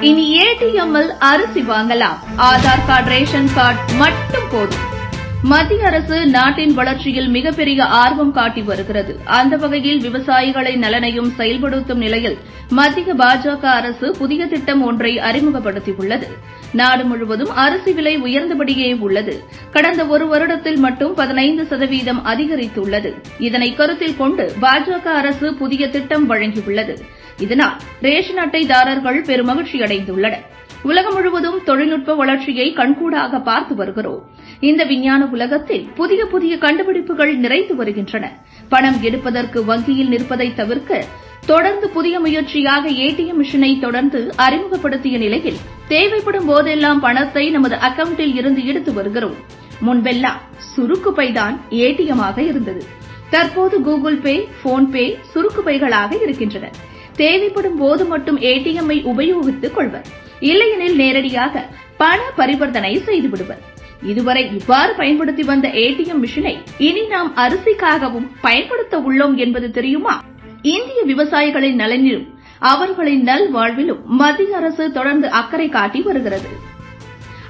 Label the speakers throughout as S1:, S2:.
S1: இனி ஏடிஎம்மில் அரிசி வாங்கலாம். ஆதார் கார்டு ரேஷன் கார்டு மட்டும் போதும். மத்திய அரசு நாட்டின் வளர்ச்சியில் மிகப்பெரிய ஆர்வம் காட்டி வருகிறது. அந்த வகையில் விவசாயிகளின் நலனையும் செயல்படுத்தும் நிலையில் மத்திய பாஜக அரசு புதிய திட்டம் ஒன்றை அறிமுகப்படுத்தியுள்ளது. நாடு முழுவதும் அரிசி விலை உயர்ந்தபடியே உள்ளது. கடந்த ஒரு வருடத்தில் மட்டும் பதினைந்து சதவீதம் அதிகரித்துள்ளது. இதனை கருத்தில் கொண்டு பாஜக அரசு புதிய திட்டம் வழங்கியுள்ளது. இதனால் ரேஷன் அட்டைதாரர்கள் பெருமகிழ்ச்சி அடைந்துள்ளனர் உலகம் முழுவதும் தொழில்நுட்ப வளர்ச்சியை கண்கூடாக பார்த்து வருகிறோம். இந்த விஞ்ஞான உலகத்தில் புதிய புதிய கண்டுபிடிப்புகள் நிறைந்து வருகின்றன. பணம் எடுப்பதற்கு வங்கியில் நிற்பதை தவிர்க்க தொடர்ந்து புதிய முயற்சியாக ஏடிஎம் மிஷினை தொடர்ந்து அறிமுகப்படுத்திய நிலையில் தேவைப்படும் போதெல்லாம் பணத்தை நமது அக்கவுண்டில் இருந்து எடுத்து வருகிறோம். முன்பெல்லாம் சுருக்கு பைதான் ஆக இருந்தது. தற்போது கூகுள் பே போன்பே சுருக்கு பைகளாக இருக்கின்றன. தேவைப்படும் போது மட்டும் ஏடிஎம்மை உபயோகித்துக் கொள்வர். இல்லையெனில் நேரடியாக பண பரிவர்த்தனை செய்து விடுவர். இதுவரை இவ்வாறு பயன்படுத்தி வந்த ஏடிஎம் மிஷினை இனி நாம் அரிசிக்காகவும் பயன்படுத்த உள்ளோம் என்பது தெரியுமா? இந்திய விவசாயிகளின் நலனிலும் அவர்களின் நல்வாழ்விலும் மத்திய அரசு தொடர்ந்து அக்கறை காட்டி வருகிறது.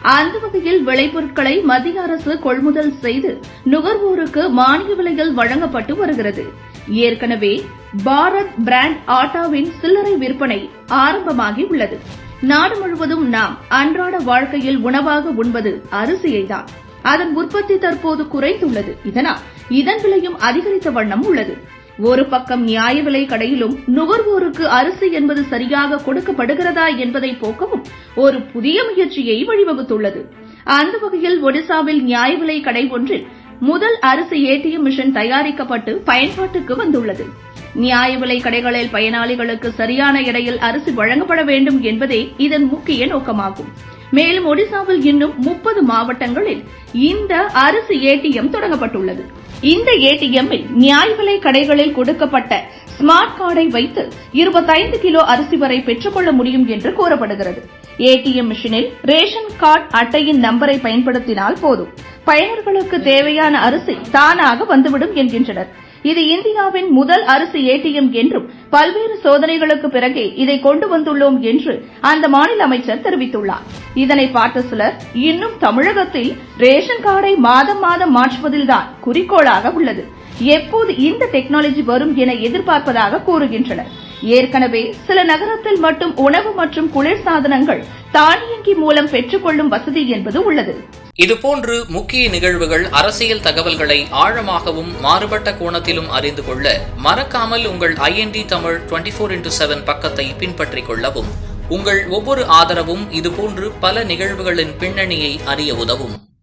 S1: அந்த வகையில் விளைபொருட்களை மத்திய அரசு கொள்முதல் செய்து நுகர்வோருக்கு மானிய விலையில் வழங்கப்பட்டு வருகிறது. ஏற்கனவே பாரத் பிராண்ட் ஆட்டாவின் சில்லறை விற்பனை ஆரம்பமாகி உள்ளது. நாடு முழுவதும் நாம் அன்றாட வாழ்க்கையில் உணவாக உண்பது அரிசியைதான். அதன் உற்பத்தி தற்போது குறைந்துள்ளது. இதனால் இதன் விலையும் அதிகரித்த வண்ணம் உள்ளது. ஒரு பக்கம் நியாய விலை கடையிலும் நுகர்வோருக்கு அரிசி என்பது சரியாக கொடுக்கப்படுகிறதா என்பதை போக்கவும் ஒரு புதிய முயற்சியை வழிவகுத்துள்ளது. அந்த வகையில் ஒடிசாவில் நியாய விலை கடை ஒன்றில் முதல் அரிசி ஏடிஎம் மிஷின் தயாரிக்கப்பட்டு பயன்பாட்டுக்கு வந்துள்ளது. நியாய விலை கடைகளில் பயனாளிகளுக்கு சரியான இடையில் அரிசி வழங்கப்பட வேண்டும் என்பதே இதன் முக்கிய நோக்கமாகும். மேலும் ஒடிசாவில் இன்னும் முப்பது மாவட்டங்களில் இந்த அரிசி ஏடிஎம் தொடங்கப்பட்டுள்ளது. இந்த ஏடிஎம்மில் நியாய விலை கடைகளில் கொடுக்கப்பட்ட ஸ்மார்ட் கார்டை வைத்து இருபத்தைந்து கிலோ அரிசி வரை பெற்றுக்கொள்ள முடியும் என்று கூறப்படுகிறது. ஏடிஎம் மிஷினில் ரேஷன் கார்டு அட்டையின் நம்பரை பயன்படுத்தினால் போதும். பயனர்களுக்கு தேவையான அரிசி தானாக வந்துவிடும் என்கின்றனர். இது இந்தியாவின் முதல் அரசு ஏடிஎம் என்றும் பல்வேறு சோதனைகளுக்கு பிறகே இதை கொண்டு வந்துள்ளோம் என்று அந்த மாநில அமைச்சர் தெரிவித்துள்ளார். இதனை பார்த்த சிலர் இன்னும் தமிழகத்தில் ரேஷன் கார்டை மாதம் மாதம் மாற்றுவதில்தான் குறிக்கோளாக உள்ளது. எப்போது இந்த டெக்னாலஜி வரும் என எதிர்பார்ப்பதாக கூறுகின்றனர். ஏற்கனவே சில நகரத்தில் மட்டும் உணவு மற்றும் குளிர் சாதனங்கள் தானியங்கி மூலம் பெற்றுக்கொள்ளும் வசதி என்பது உள்ளது.
S2: இதுபோன்று முக்கிய நிகழ்வுகள் அரசியல் தகவல்களை ஆழமாகவும் மாறுபட்ட கோணத்திலும் அறிந்து கொள்ள மறக்காமல் உங்கள் IND Tamil twenty four into seven பக்கத்தை பின்பற்றிக் கொள்ளவும். உங்கள் ஒவ்வொரு ஆதரவும் இதுபோன்று பல நிகழ்வுகளின் பின்னணியை அறிய உதவும்.